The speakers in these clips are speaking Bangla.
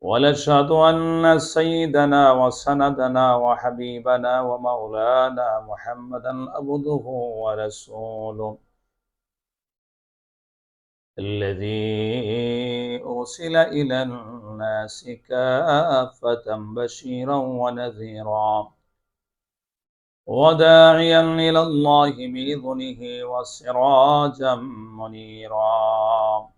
ونشهد أن سيدنا وسندنا وحبيبنا ومولانا محمدا عبده ورسوله. الذي أرسل إلى الناس كافة بشيرا ونذيرا. وداعيا إلى الله بإذنه وسراجا منيرا.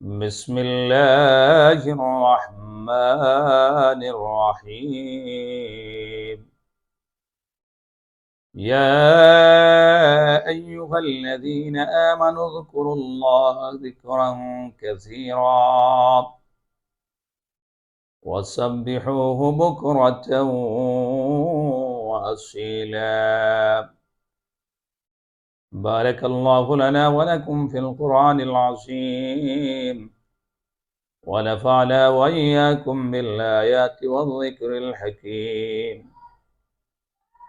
بسم الله الرحمن الرحيم. يا أيها الذين آمنوا اذكروا الله ذكرا كثيرا وسبحوه بكرة وأصيلا. بارك الله لنا ولكم في القرآن العظيم. ونفعنا وإياكم بالآيات والذكر الحكيم.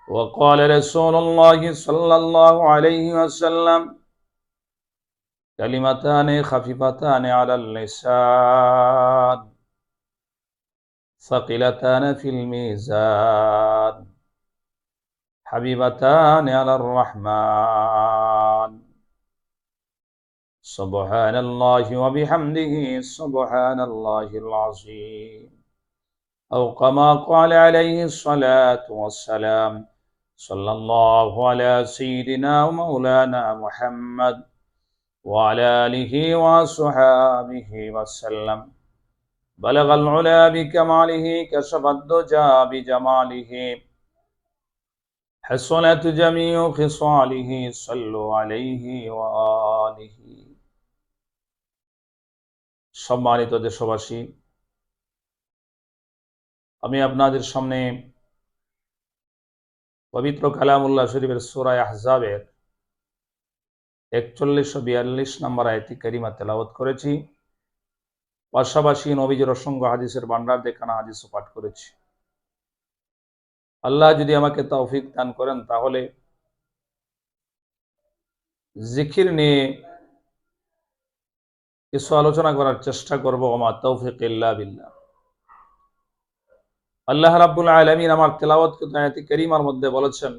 وقال رسول الله صلى الله عليه وسلم كلمتان خفيفتان على اللسان ثقلتان في الميزان حبيبتان على الرحمن. سبحان الله وبحمده سبحان الله العظيم أو كما قال عليه الصلاة والسلام صلى الله على سيدنا ومولانا محمد وعلى آله وصحابه وسلم. بلغ العلا بكماله كشف الدجى بجماله. حسنت جميع خصاله صلوا عليه وآله সম্মানিত দেশবাসী আমি আপনাদের সামনে পবিত্র কালামুল্লাহ শরীফের সোরায় আহজাবের একচল্লিশশো বিয়াল্লিশ নম্বর আয়তি কারিমা তেলাওত করেছি। পাশাপাশি নবীজের অসংখ্য হাদিসের ভান্ডার দেখানো হাদিসও পাঠ করেছি। আল্লাহ যদি আমাকে তৌফিক দান করেন তাহলে জিকির নিয়ে কিছু আলোচনা করার চেষ্টা করব তৌফিক বিল্লাহ। আল্লাহ রাব্বুল আলামিন আমার তেলাওয়াতকে আয়াতি কারীমার মধ্যে বলেছেন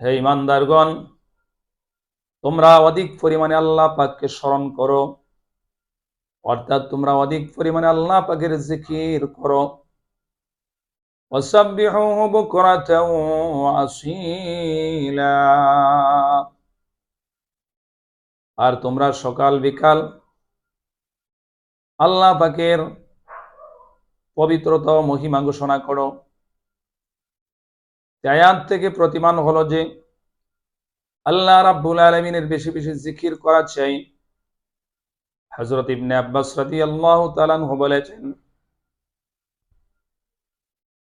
হে ঈমানদারগণ, তোমরা অধিক পরিমাণে আল্লাহ পাককে স্মরণ করো, অর্থাৎ তোমরা অধিক পরিমাণে আল্লাহ পাকের জিকির করো। وسبحوه بكرة وأصيلا আর তোমরা সকাল বিকাল আল্লাহ পাকের পবিত্রতা ও মহিমা ঘোষণা করো আয়াত থেকে প্রতিমান হলো যে আল্লাহ রাব্বুল আলমিনের বেশি বেশি জিকির করা চাই হজরত ইবনে আব্বাস রাদিয়াল্লাহু তাআলা বলেছেন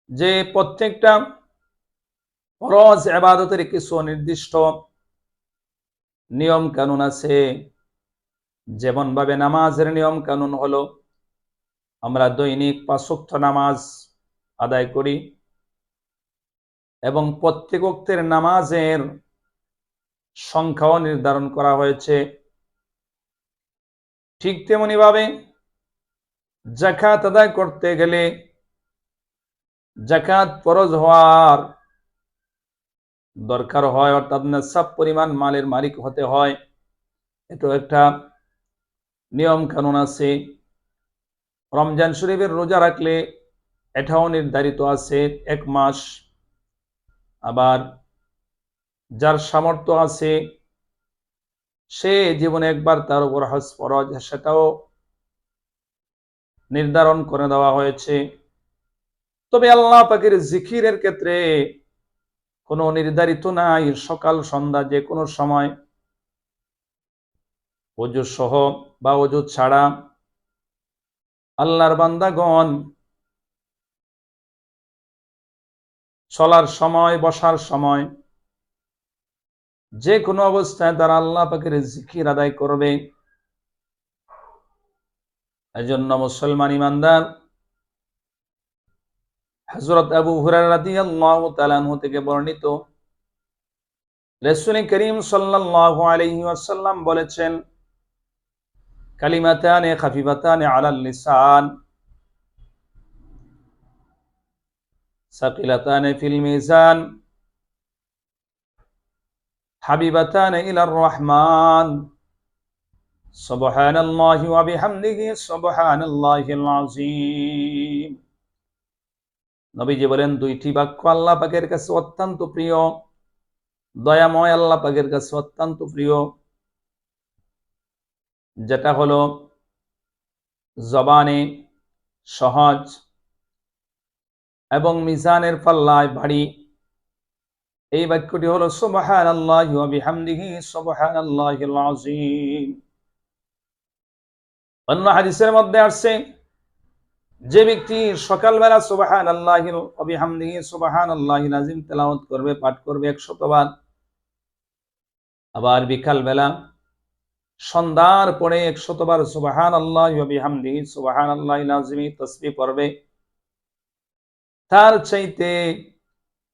যে প্রত্যেকটা ফরজ আবাদতের কিছু নির্দিষ্ট নিয়ম কানুন আছে। যেমন ভাবে নামাজের নিয়ম কানুন হলো, আমরা দৈনিক পাঁচক্ত নামাজ আদায় করি এবং প্রত্যেক অক্তের নামাজের সংখ্যাও নির্ধারণ করা হয়েছে। ঠিক তেমনি ভাবে জাকাত আদায় করতে গেলে জাকাত ফরজ হওয়ার দরকার হয়, অর্থাৎ নেশাব পরিমাণ মালের মালিক হতে হয়। এটা একটা নিয়ম কানুন আছে। রমজান শরীফের রোজা রাখলে এটাও নির্ধারিত আছে, এক মাস। আবার যার সামর্থ্য আছে, সে জীবনে একবার তার উপর হজ ফরজ, সেটাও নির্ধারণ করে দেওয়া হয়েছে। তবে আল্লাহ পাকের জিকিরের ক্ষেত্রে কোনো নির্ধারিত নাই। সকাল, সন্ধ্যা যে কোনো সময় অজু সহ বা অজু ছাড়া আল্লাহর বান্দাগণ চলার সময়, বসার সময় যে কোনো অবস্থায় তারা আল্লাহ পাকের জিকির আদায় করবে। এজন্য মুসলমান ইমানদার হজরত আবু হুরার রাদিয়াল্লাহু তাআলা থেকে বর্ণিত। রাসূল করিম সাল্লাল্লাহু আলাইহি ওয়াসাল্লাম বলেছেন, কালিমাতানে খাফিফাতানে আলাল লিসান, সাকিলাতানে ফিল মিজান, হাবিবাতানে ইলার রহমান, সুবহানাল্লাহি ওয়া বিহামদিহি সুবহানাল্লাহিল আযীম। নবীজি বলেন, দুইটি বাক্য আল্লাহ পাকের কাছে অত্যন্ত প্রিয়। দয়াময় আল্লাহ পাকের কাছে অত্যন্ত প্রিয়। যেটা হলো, জবানে সহজ এবং মিজানের পাল্লায় ভারী। এই বাক্যটি হলো সুবহান আল্লাহ বিহামদিহি সুবহান আল্লাহিল আযীম। অন্য হাদিসের মধ্যে আসছে যে ব্যক্তি সকালবেলা সুবাহান আল্লাহিল অবিহামদিহি সুবাহান আল্লাহিল আজিম তেলাওয়াত করবে, পাঠ করবে একশতবার আবার বিকাল বেলা সন্ধ্যার পরে একশতবার সুবাহান আল্লাহ বিহামদিহি সুবাহান আল্লাহিল আজিমি তসবি পড়বে, তার চাইতে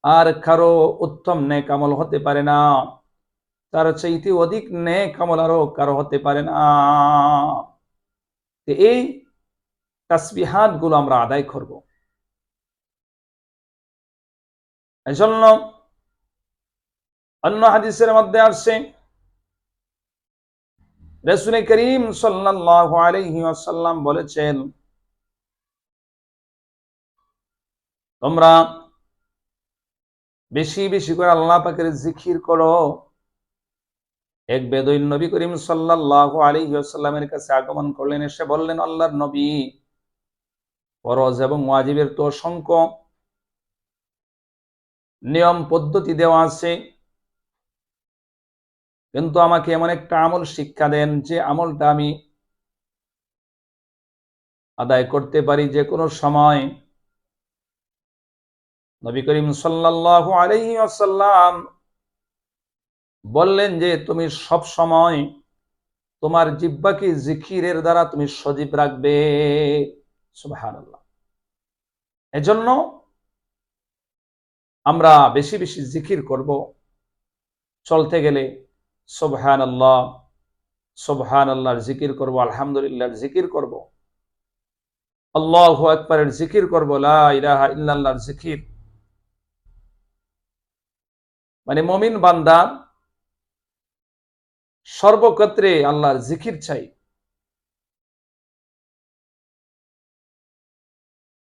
আর কারও উত্তম নেক আমল হতে পারে না। তার চাইতে অধিক নেক আমল আরও কারও হতে পারে না। এই তাসবিহাতগুলো আমরা আদায় করব। এজন্য অন্য হাদিসের মধ্যে আসছে, রসুল করিম ওয়াসাল্লাম বলেছেন, তোমরা বেশি বেশি করে আল্লাহ পাকের জিকির করো। এক বেদইন নবী করিম সাল্লাল্লাহু আলাইহি ওয়াসাল্লামের কাছে আগমন করলেন, এসে বললেন, আল্লাহর নবী ফরজ এবং ওয়াজিবের তো অসংখ্য নিয়ম, পদ্ধতি দেওয়া আছে। কিন্তু আমাকে এমন একটা আমল শিক্ষা দেন, যে আমলটা আমি আদায় করতে পারি যে কোনো সময়। নবী করিম সাল্লাল্লাহু আলাইহি আসাল্লাম বললেন যে, তুমি সব সময় তোমার জিব্বাকে জিকিরের দ্বারা তুমি সজীব রাখবে। সুবাহান এজন্য আমরা বেশি বেশি জিকির করব। চলতে গেলে সোবহান আল্লাহ সোবহান আল্লাহর জিকির করব, আলহামদুলিল্লাহর জিকির করব। আল্লাহ আকবরের জিকির করব ইলাহা ইল্লাল্লাহর জিকির। মানে মমিন বান্দা সর্বক্ষেত্রে আল্লাহর জিকির চাই।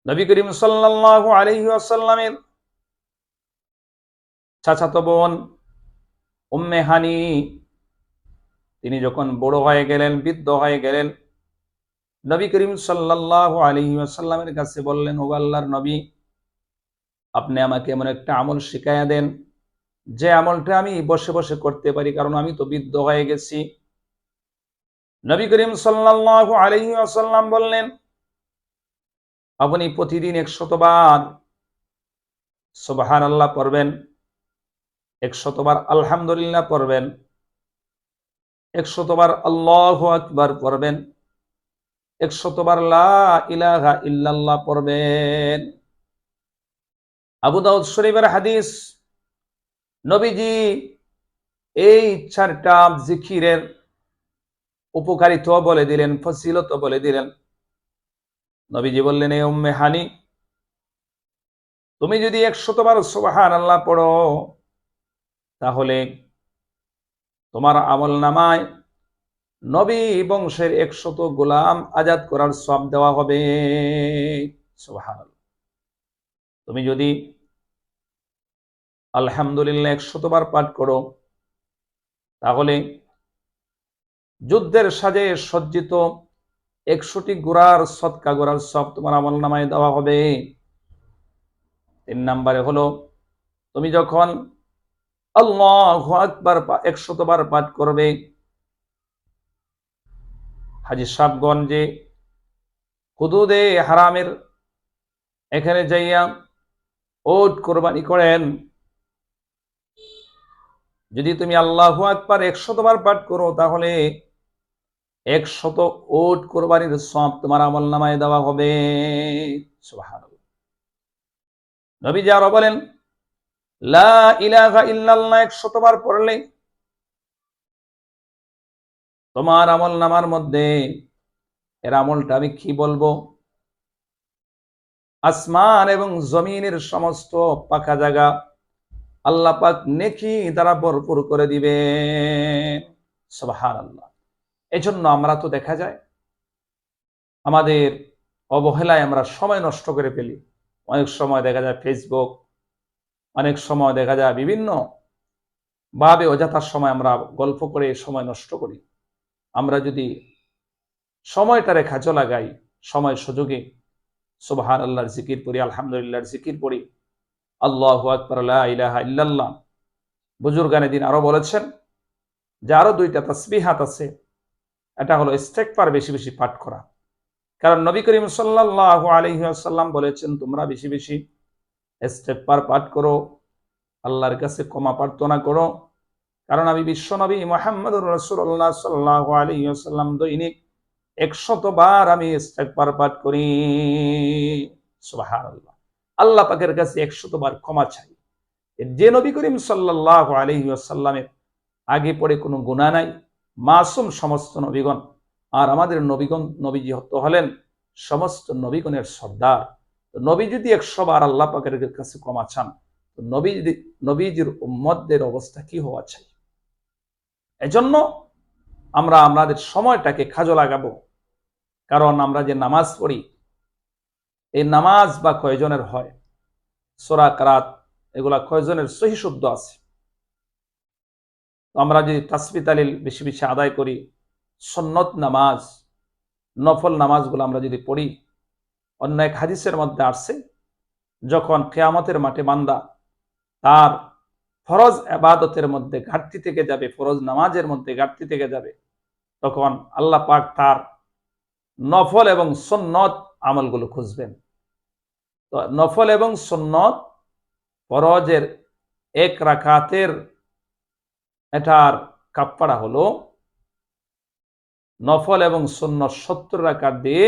নবী করিম সাল্লাল্লাহু আলাইহি ওয়াসাল্লামের চাচাতো বোন উম্মে হানি, তিনি যখন বড় হয়ে গেলেন, বৃদ্ধ হয়ে গেলেন, নবী করিম সাল্লাল্লাহু আলাইহি আসাল্লামের কাছে বললেন, ও আল্লাহর নবী, আপনি আমাকে এমন একটা আমল শিখাইয়া দেন, যে আমলটা আমি বসে বসে করতে পারি, কারণ আমি তো বৃদ্ধ হয়ে গেছি। নবী করিম সাল্লাল্লাহু আলাইহি ওয়াসাল্লাম বললেন আপনি প্রতিদিন একশতবার সুবাহান আল্লাহ পড়বেন, একশতবার আলহামদুলিল্লাহ পড়বেন, একশতবার আল্লাহ আকবার পড়বেন, একশতবার ইলাহা ইল্লাল্লাহ পড়বেন। আবু দাউদ শরীফের হাদিস, নবীজি এই চারটা জিকিরের উপকারিত বলে দিলেন ফসিলত বলে দিলেন। নবীজি বললেন এই উম্মে হানি, তুমি যদি একশতবার সোবাহান আল্লাহ পড়ো, তাহলে তোমার আমল নামায় নবী বংশের একশত গোলাম আজাদ করার সব দেওয়া হবে। তুমি যদি আলহামদুলিল্লাহ একশতবার পাঠ করো, তাহলে যুদ্ধের সাজে সজ্জিত একশোটি গোড়ার সৎকা, গোড়ার সব তোমার আমল নামায় দেওয়া হবে। তিন নম্বরে হলো, তুমি যখন আল্লাহ আকবার একশতবার পাঠ করবে হাজি সাহেবগঞ্জে হুদুদে হারামের এখানে যাইয়া ওট কোরবানি করেন, যদি তুমি আল্লাহ আকবার একশতবার পাঠ করো, তাহলে একশত ওট কোরবানির সব তোমার আমল নামায় দেওয়া হবে। নবী যারা বলেন, লা ইলাহা ইল্লাল্লাহ একশতবার পড়লে তোমার আমল নামার মধ্যে এর আমলটা আমি কি বলব? আসমান এবং জমিনের সমস্ত পাকা জায়গা আল্লাহ পাক নেকি দ্বারা ভরপুর করে দিবে সুবহানাল্লাহ। এজন্য আমরা তো দেখা যায়, আমাদের অবহেলায় আমরা সময় নষ্ট করে ফেলি। অনেক সময় দেখা যায় ফেসবুক অনেক সময় দেখা যায় বিভিন্ন ভাবে অযথার সময় আমরা গল্প করে সময় নষ্ট করি। আমরা যদি সময়টারে খাজো লাগাই সময় সুযোগে সুবাহান আল্লাহর জিকির পড়ি, আলহামদুলিল্লাহর জিকির পড়ি, আল্লাহ আকবর ইলাহা ইল্লাল্লাহ। বুজুর্গানে দিন আরও বলেছেন যে আরও দুইটা তসবিহাত আছে। এটা হলো ইস্তেকবার বেশি বেশি পাঠ করা। কারণ নবী করিম সাল্লাহ আলহিহাসাল্লাম বলেছেন, তোমরা বেশি বেশি ইস্তেকবার পাঠ করো, আল্লাহর কাছে ক্ষমা প্রার্থনা করো। কারণ আমি বিশ্বনবী মোহাম্মদ রসুল্লাহ সাল্লাহ আলহিহাসাল্লাম দৈনিক একশত বার আমি ইস্তেকবার পাঠ করি। আল্লাহ আল্লাহ পাকের কাছে একশত বার ক্ষমা চাই। যে নবী করিম সাল্লাহ আলহিহাসাল্লামের আগে পড়ে কোনো গুণা নাই মাসুম সমস্ত নবীগণ। আর আমাদের নবীগণ, নবীজি হলেন সমস্ত নবীগণের সর্দার। নবী যদি একশো বার আল্লাহ পাকের কাছে ক্ষমা চান নবী যদি, নবীজির উম্মতদের অবস্থা কি হওয়া চাই? এজন্য আমরা আমাদের সময়টাকে খাজো লাগাবো। কারণ আমরা যে নামাজ পড়ি, এই নামাজ বা কয়জনের হয়? সোরা কারাত, এগুলা কয়জনের সহি শব্দ আছে? আমরা যদি তাসবি তালিল বেশি বেশি আদায় করি, সন্নত নামাজ, নফল নামাজগুলো আমরা যদি পড়ি, অন্য এক হাদিসের মধ্যে আসছে, যখন কেয়ামতের মাঠে বান্দা তার ফরজ আবাদতের মধ্যে ঘাটতি থেকে যাবে, ফরজ নামাজের মধ্যে ঘাটতি থেকে যাবে, তখন আল্লাহ পাক তার নফল এবং সন্নত আমলগুলো খুঁজবেন। তো নফল এবং সন্নত ফরজের এক রাকাতের এটার কাপ্পাড়া হলো নফল এবং শূন্য সত্তর রাকাত দিয়ে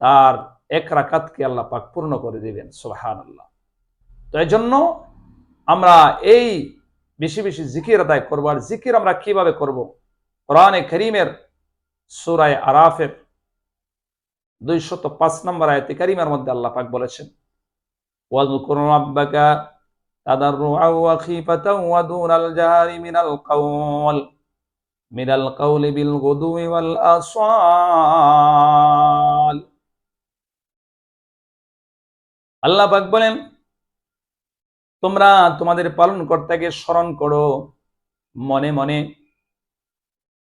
তার এক রাকাতকে আল্লাহ পাক পূর্ণ করে দিবেন সোহান আল্লাহ তো এই জন্য আমরা এই বেশি বেশি জিকির আদায় করব। আর জিকির আমরা কীভাবে করব? কোরআনে করিমের সুরায় আরাফের দুইশত পাঁচ নম্বর আয়তে করিমের মধ্যে আল্লাহ পাক বলেছেন تضرعا وخيفة ودون الجهر من القول من القول بالغدو والأصال আল্লাহ পাক বলেন তোমরা তোমাদের পালন কর্তাকে স্মরণ করো মনে মনে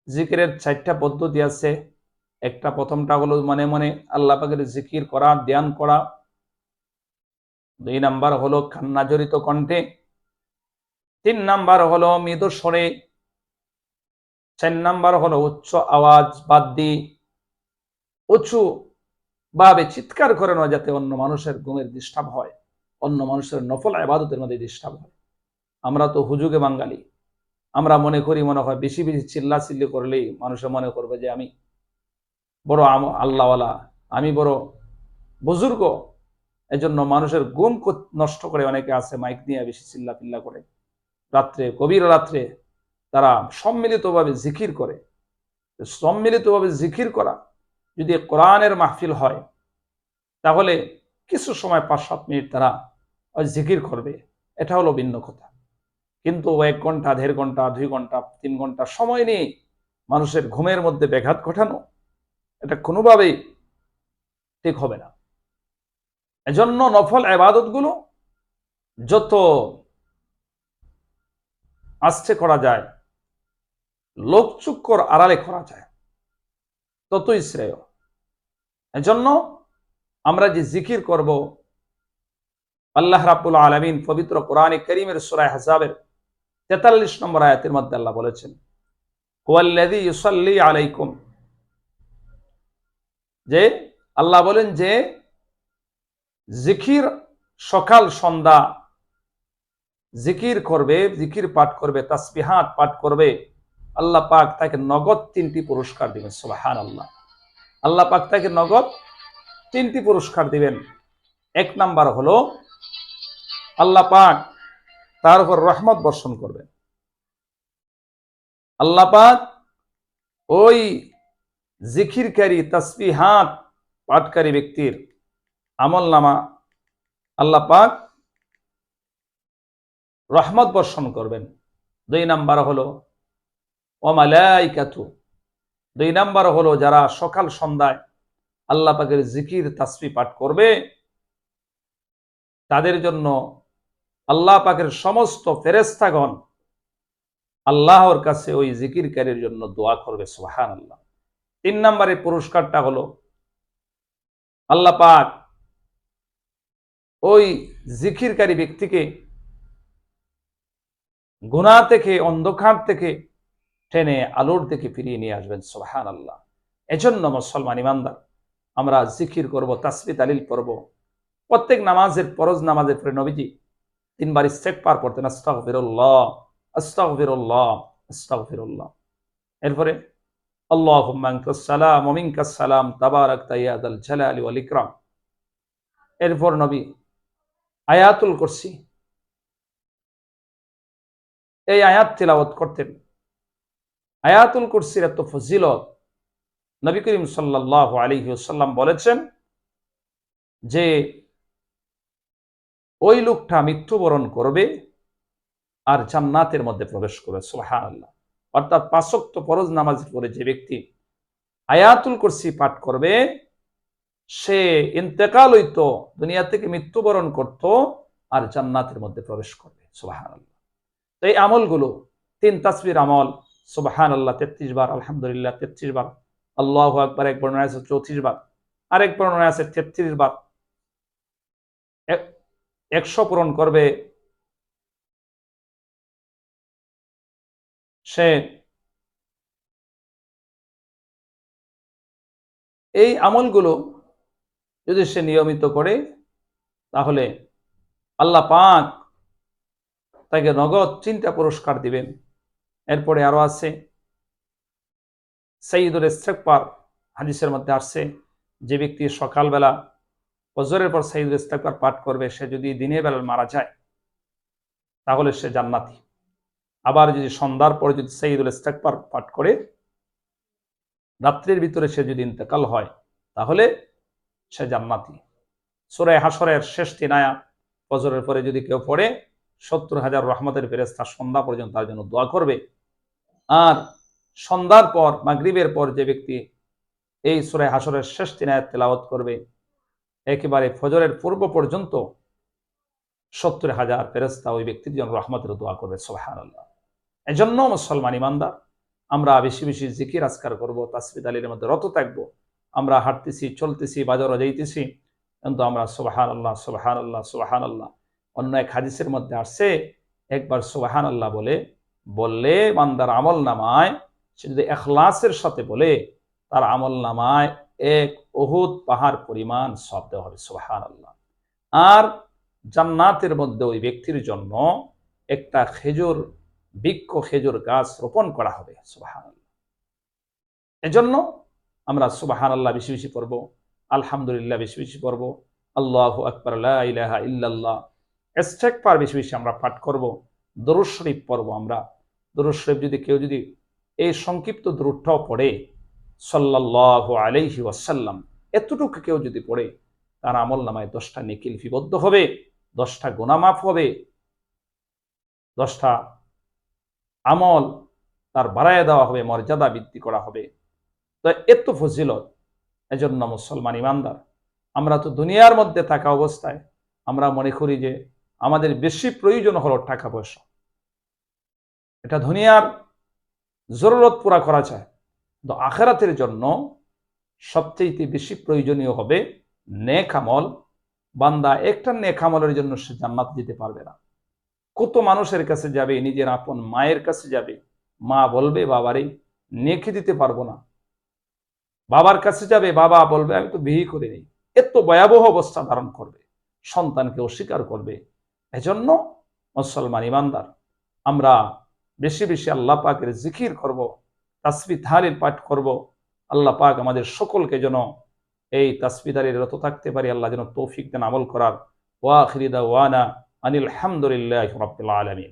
জিকিরের চারটা পদ্ধতি আছে একটা প্রথমটা হলো মনে মনে আল্লাহ পাকের জিকির করা ধ্যান করা দুই নাম্বার হলো কান্না জড়িত কণ্ঠে, তিন নাম্বার হলো মৃদু স্বরে, চার নাম্বার হলো উচ্চ আওয়াজ বাদ দিয়ে উঁচু ভাবে চিৎকার করে না যাতে অন্য মানুষের ঘুমের ডিস্টার্ব হয়, অন্য মানুষের নফল আবাদতের মধ্যে ডিস্টার্ব হয়। আমরা তো হুজুগে বাঙালি, আমরা মনে করি মনে হয় বেশি বেশি চিল্লা চিল্লি করলেই মানুষে মনে করবে যে আমি বড় আল্লাহওয়ালা, আমি বড় বুজুর্গ এজন্য মানুষের গুম নষ্ট করে অনেকে আছে, মাইক নিয়ে বেশি চিল্লা পিল্লা করে। রাত্রে, গভীর রাত্রে তারা সম্মিলিতভাবে জিকির করে। সম্মিলিতভাবে জিকির করা যদি কোরআনের মাহফিল হয়, তাহলে কিছু সময় পাঁচ সাত মিনিট তারা জিকির করবে। এটা হলো ভিন্ন কথা। কিন্তু এক ঘণ্টা, দেড় ঘণ্টা, দুই ঘণ্টা, তিন ঘণ্টা সময় নিয়ে মানুষের ঘুমের মধ্যে ব্যাঘাত ঘটানো, এটা কোনোভাবেই ঠিক হবে না। এজন্য নফল আবাদতগুলো যত আস্তে করা যায় লোকচুক্কর আড়ালে করা যায়, ততই শ্রেয়। এজন্য আমরা যে জিকির করব, আল্লাহ রাবুল আলমিন পবিত্র কোরআন করিমের সুরায় হাসাবের তেতাল্লিশ নম্বর আয়াতের মধ্যে আল্লাহ বলেছেন ইউসাল্লি আলাইকুম। যে আল্লাহ বলেন যে জিকির সকাল সন্ধ্যা। জিকির করবে, জিকির পাঠ করবে, তাসবিহাত পাঠ করবে। আল্লাহ পাক তাকে নগদ তিনটি পুরস্কার দিবেন সুবাহান আল্লাহ আল্লাহ পাক তাকে নগদ তিনটি পুরস্কার দিবেন। এক নাম্বার হলো, আল্লাহ পাক তার উপর রহমত বর্ষণ করবেন। আল্লাহ পাক ওই জিকিরকারী, তাসবিহাত পাঠকারী ব্যক্তির আমল নামা, আল্লাহ পাক রহমত বর্ষণ করবেন। দুই নাম্বার হলো অমালাইকাতু দুই নাম্বার হলো, যারা সকাল সন্ধ্যায় আল্লাহ পাকের জিকির তাসবি পাঠ করবে, তাদের জন্য আল্লাহ পাকের সমস্ত ফেরেস্তাগণ আল্লাহর কাছে ওই জিকিরকারীর জন্য দোয়া করবে সোহান আল্লাহ তিন নম্বরের পুরস্কারটা হলো, আল্লাহ পাক ওই জিকিরকারী ব্যক্তিকে গুণা থেকে, অন্ধকার থেকে টেনে আলোর দিকে ফিরিয়ে নিয়ে আসবেন সোহান আল্লাহ এজন্য মুসলমান ইমানদার, আমরা জিকির করব, তাসবি, তালিল করব প্রত্যেক নামাজের পরজ নামাজের পরে নবীজি তিনবার ইস্তেক পার করতেন আস্তাক ফিরুল্লাহ আস্তাক ফিরুল্লাহ আস্তাক ফিরুল্লাহ এরপরে আল্লাহ সালাম সালাম তাবারাক তাইয়াদ আল জালালি ওয়াল ইকরাম। এরপর নবী আয়াতুল করছি এই আয়াত তিলাওয়াত করতেন। আয়াতুল কুরসির এত ফজিলত নবী করিম সাল্লাহ আলিহাল্লাম বলেছেন যে, ওই লোকটা মৃত্যুবরণ করবে আর জান্নাতের মধ্যে প্রবেশ করবে। সোহান আল্লাহ অর্থাৎ পাঁচক্ত ফরজ নামাজের পরে যে ব্যক্তি আয়াতুল কুরসি পাঠ করবে সে ইন্তেকাল হইতো, দুনিয়া থেকে মৃত্যুবরণ করত আর জান্নাতের মধ্যে প্রবেশ করবে। সোহান আল্লাহ তো এই আমলগুলো, তিন তাসবির আমল সুবাহান আল্লাহ তেত্রিশ বার, আলহামদুলিল্লাহ, তেত্রিশ বার, আল্লাহ একবার এক বর্ণনা আছে চৌত্রিশ বার, আরেক বর্ণনা আছে তেত্রিশ বার। একশো পূরণ করবে সে। এই আমলগুলো যদি সে নিয়মিত করে, তাহলে আল্লাহ পাক তাকে নগদ চিন্তা পুরস্কার দিবেন। এরপরে আরও আছে সঈদুল ইস্তেকবার হাদিসের মধ্যে আসছে, যে ব্যক্তি সকালবেলা ফজরের পর সঈদুল ইস্তেকবার পাঠ করবে, সে যদি দিনের বেলা মারা যায়, তাহলে সে জান্নাতি। আবার যদি সন্ধ্যার পরে যদি সঈদুল ইস্তেকবার পাঠ করে, রাত্রির ভিতরে সে যদি ইন্তেকাল হয়, তাহলে সে জান্নাতি। সুরে হাসরের শেষ তিনায়া ফজরের পরে যদি কেউ পড়ে, সত্তর হাজার রহমতের ফেরেস্তা সন্ধ্যা পর্যন্ত তার জন্য দোয়া করবে। আর সন্ধ্যার পর, মাগরিবের পর যে ব্যক্তি এই সুরে হাসরের শেষ তিনায়াত তেলাওয়াত করবে, একেবারে ফজরের পূর্ব পর্যন্ত সত্তর হাজার ফেরেস্তা ওই ব্যক্তির জন্য রহমতের দোয়া করবে সোহান এজন্য মুসলমান ইমানদার, আমরা বেশি বেশি জিকির আজকার করব তাসবিদ আলীর মধ্যে রত থাকব। আমরা হাঁটতেছি, চলতেছি, বাজারও যাইতেছি। কিন্তু আমরা সোবাহান আল্লাহ সোবাহান আল্লাহ সোবাহান আল্লাহ অন্য এক হাদিসের মধ্যে আসছে, একবার সোবাহান আল্লাহ বলে, বললে বান্দার আমল নামায় সে যদি এখলাসের সাথে বলে, তার আমল নামায় এক অহুত পাহাড় পরিমাণ সব দেওয়া হবে সোহান আল্লাহ আর জান্নাতের মধ্যে ওই ব্যক্তির জন্য একটা খেজুর, বৃক্ষ খেজুর গাছ রোপণ করা হবে সুবাহান আল্লাহ এজন্য আমরা সুবাহান আল্লাহ বেশি বেশি পড়ব, আলহামদুলিল্লাহ বেশি বেশি পড়ব, আল্লাহ আকবর ইলাহা ইল্লাল্লাহ। এস্টেকবার বেশি বেশি আমরা পাঠ করব, দরুদ শরীফ পড়ব আমরা। দরুদ শরীফ যদি কেউ যদি এই সংক্ষিপ্ত দূরটাও পড়ে সাল্লাহ আলাইহি ওয়াসাল্লাম, এতটুকু কেউ যদি পড়ে, তার আমল নামায় দশটা নিকিল ফিবদ্ধ হবে, দশটা গোনামাফ হবে, দশটা আমল তার বাড়াইয়া দেওয়া হবে, মর্যাদা বৃদ্ধি করা হবে। তো এত ফজিলত, এজন্য মুসলমান ইমানদার। আমরা তো দুনিয়ার মধ্যে থাকা অবস্থায় আমরা মনে করি যে আমাদের বেশি প্রয়োজন হলো টাকা পয়সা। এটা দুনিয়ার জরুরত পুরা করা যায়। তো আখেরাতের জন্য সবচেয়ে বেশি প্রয়োজনীয় হবে নেক আমল। বান্দা একটা নেক আমলের জন্য সে জান্নাত যেতে পারবে না। কত মানুষের কাছে যাবে, নিজের আপন মায়ের কাছে যাবে, মা বলবে, বাবারে, নেকে দিতে পারব না। বাবার কাছে যাবে, বাবা বলবে, আমি তো বিয়ে করিনি এত ভয়াবহ অবস্থা ধারণ করবে। সন্তানকে অস্বীকার করবে। এজন্য মুসলমান ইমানদার, আমরা বেশি বেশি আল্লাহ পাকের জিকির করব, তাসবি তাহালিল পাঠ করব। আল্লাহ পাক আমাদের সকলকে যেন এই তাসবিদারির রত থাকতে পারি। আল্লাহ যেন তৌফিক দেন আমল করার। ওয়া খিরিদা ওয়ানা আনিল হামদুলিল্লাহ রবিল আলমিন।